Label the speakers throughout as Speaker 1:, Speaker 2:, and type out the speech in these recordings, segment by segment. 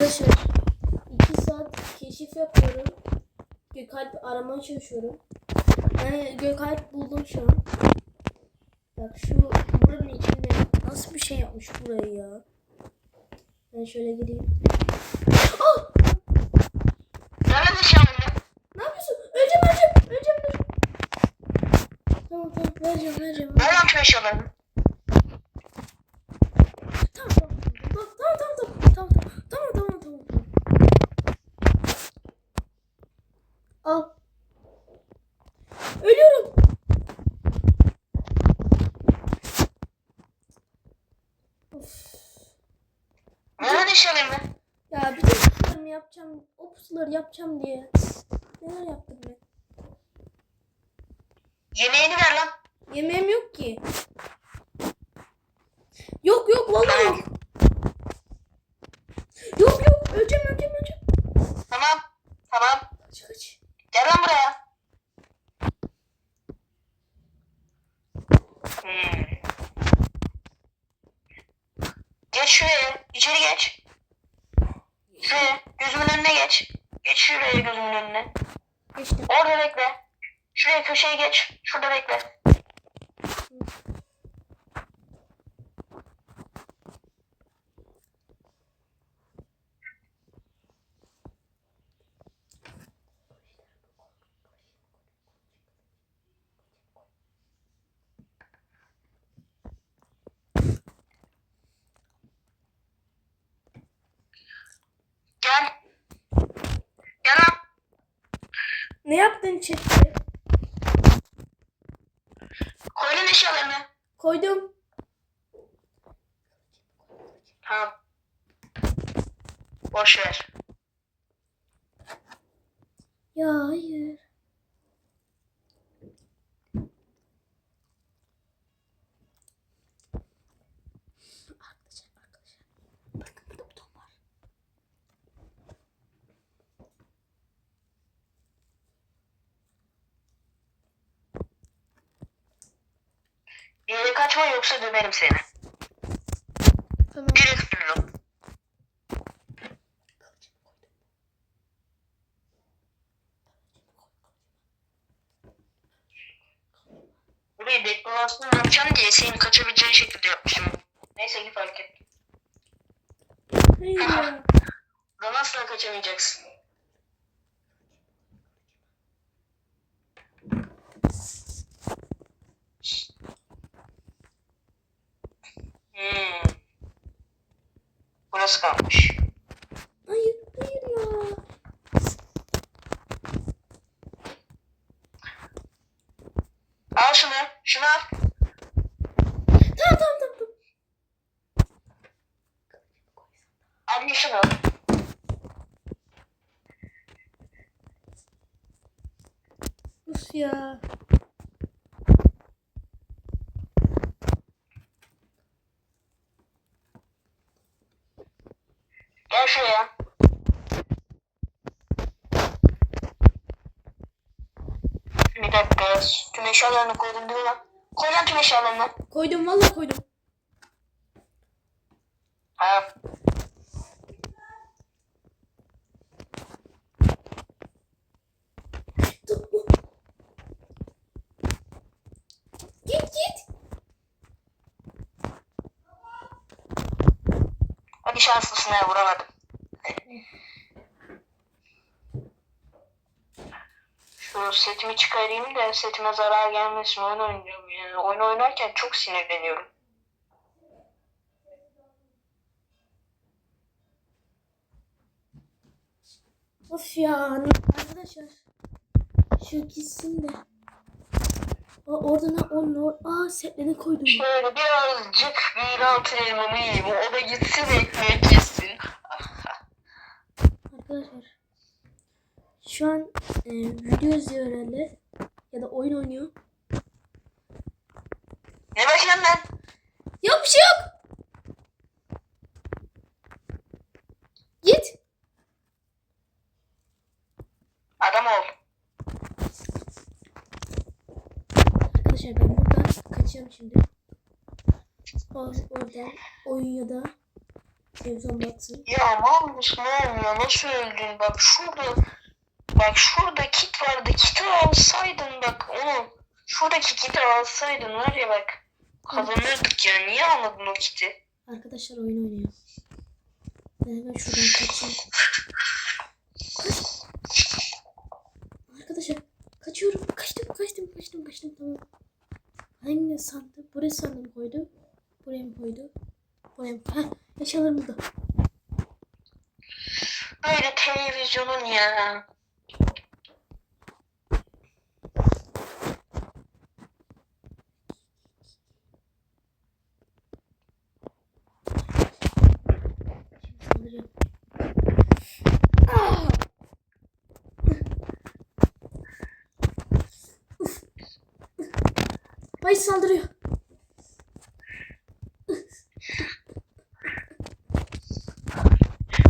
Speaker 1: Arkadaşlar 2 saat keşif yapıyorum. Gökalp aramaya çalışıyorum. Yani Gökalp buldum şu an. Bak şu buranın içinde nasıl bir şey yapmış burayı ya. Ben şöyle gireyim. Ah!
Speaker 2: Nerede şu?
Speaker 1: Ne yapıyorsun? Öleceğim öleceğim. Öleceğim dur. Tamam tamam vereceğim vereceğim.
Speaker 2: Ne eşyalarını?
Speaker 1: Tamam tamam. Tamam tamam tamam tamam. Tamam tamam tamam tamam. Al. Ölüyorum. Of.
Speaker 2: Nerede eşyalarını?
Speaker 1: Ya bir de pusularımı yapacağım. O pusuları yapacağım diye. Neler yaptım ben?
Speaker 2: Yemeğini ver lan.
Speaker 1: Yemeğim yok ki. Yok yok vallahi. Yok yok öleceğim öleceğim öleceğim.
Speaker 2: Tamam. Tamam.
Speaker 1: Kaç kaç.
Speaker 2: Gel lan buraya. Hmm. Geç şuraya. İçeri geç. Şuraya. Gözümün önüne geç. Geç şuraya gözümün önüne.
Speaker 1: Geçtim.
Speaker 2: Orada bekle. Şuraya köşeye geç. Şurada bekle.
Speaker 1: Ne yaptın chatte?
Speaker 2: Koy lan eşyalarını.
Speaker 1: Koydum.
Speaker 2: Tamam. Boş ver.
Speaker 1: Ya hayır. Arkadaşlar arkadaşlar. Bakın burada buton var.
Speaker 2: Bir yere kaçma yoksa döverim seni.
Speaker 1: Tamam.
Speaker 2: Bir ısırırım. Burayı dekorasyon yapacağım diye senin kaçabileceğin şekilde yapmışım. Neyse ki fark et.
Speaker 1: Hayır
Speaker 2: asla kaçamayacaksın. Hmm. Burası kalmış.
Speaker 1: Hayır hayır ya.
Speaker 2: Al şunu. Şunu al.
Speaker 1: Tamam tamam tamam.
Speaker 2: ye şunu.
Speaker 1: Uf ya.
Speaker 2: Gel şuraya. Bir dakika. Tüm eşyalarını koydum değil mi lan? Koy lan tüm eşyalarını.
Speaker 1: Koydum vallahi koydum.
Speaker 2: Ha.
Speaker 1: Git git.
Speaker 2: Hadi şanslısın ya vuramadım. Şu setimi çıkarayım da setime zarar gelmesin oyun oynayacağım ya. Oyun oynarken çok sinirleniyorum.
Speaker 1: Of ya arkadaşlar. Şu gitsin de. Aa, orada ne or Aa setlerini koydum.
Speaker 2: Şöyle birazcık bir antrenmanı yiyeyim. O da gitsin ekmek yesin.
Speaker 1: Arkadaşlar. Şu an e, video izliyor herhalde. Ya da oyun oynuyor.
Speaker 2: Ne bakıyorsun lan?
Speaker 1: Yok bir şey yok. Git.
Speaker 2: Adam ol.
Speaker 1: Arkadaşlar ben buradan kaçıyorum şimdi. Oradan oyun ya da Televizyon baksın.
Speaker 2: Ya mal mısın oğlum ya nasıl öldün bak şurada bak şurada kit vardı kiti alsaydın bak onu şuradaki kiti alsaydın var ya bak kazanırdık ya niye almadın o kiti?
Speaker 1: Arkadaşlar oyun oynuyor. Ben hemen şuradan kaçayım. Kaç. Arkadaşlar kaçıyorum. Kaçtım kaçtım kaçtım kaçtım tamam. Hangi sandım? Buraya sandım koydu. Buraya mı koydu? Buraya mı? Heh eşyalarım burada.
Speaker 2: Böyle televizyonun ya.
Speaker 1: Saldıracağım. Ah! Ay saldırıyor.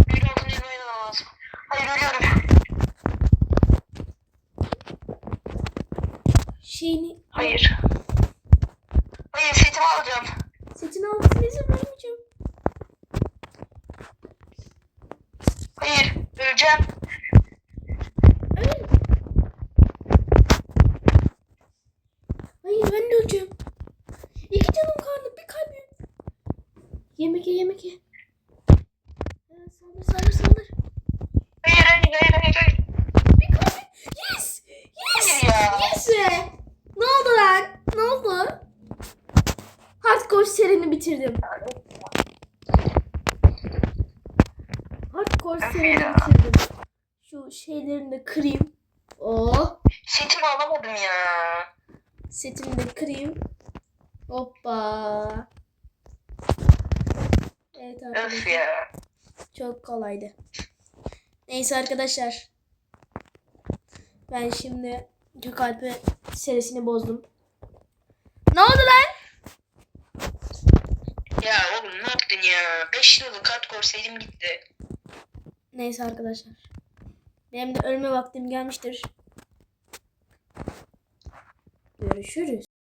Speaker 2: Bir altın elmayı da lazım. Hayır ölüyorum.
Speaker 1: Şeyini
Speaker 2: Hayır. Hayır setimi alacağım.
Speaker 1: setini almasına izin vermeyeceğim.
Speaker 2: Hayır öleceğim.
Speaker 1: Öl. Hayır ben de öleceğim. İki canım kaldı bir kalbim. Yemek ye yemek ye. Saldır saldır saldır.
Speaker 2: Hayır hayır hayır hayır. hayır.
Speaker 1: Bir kalbim. Yes. Yes. Yes be. Ne oldu lan? Ne oldu? Hardcore serini bitirdim. Hardcore
Speaker 2: Öf
Speaker 1: serini
Speaker 2: ya.
Speaker 1: bitirdim. Şu şeylerini de kırayım. Oh.
Speaker 2: Setimi alamadım ya.
Speaker 1: Setimi de kırayım. Hoppa. Evet
Speaker 2: Öf
Speaker 1: arkadaşlar.
Speaker 2: ya.
Speaker 1: Çok kolaydı. Neyse arkadaşlar. Ben şimdi Gökalp'e serisini bozdum. Ne oldu lan?
Speaker 2: Ya oğlum ne yaptın ya? 5 yıllık kart korsaydım gitti.
Speaker 1: Neyse arkadaşlar. Benim de ölme vaktim gelmiştir. Görüşürüz.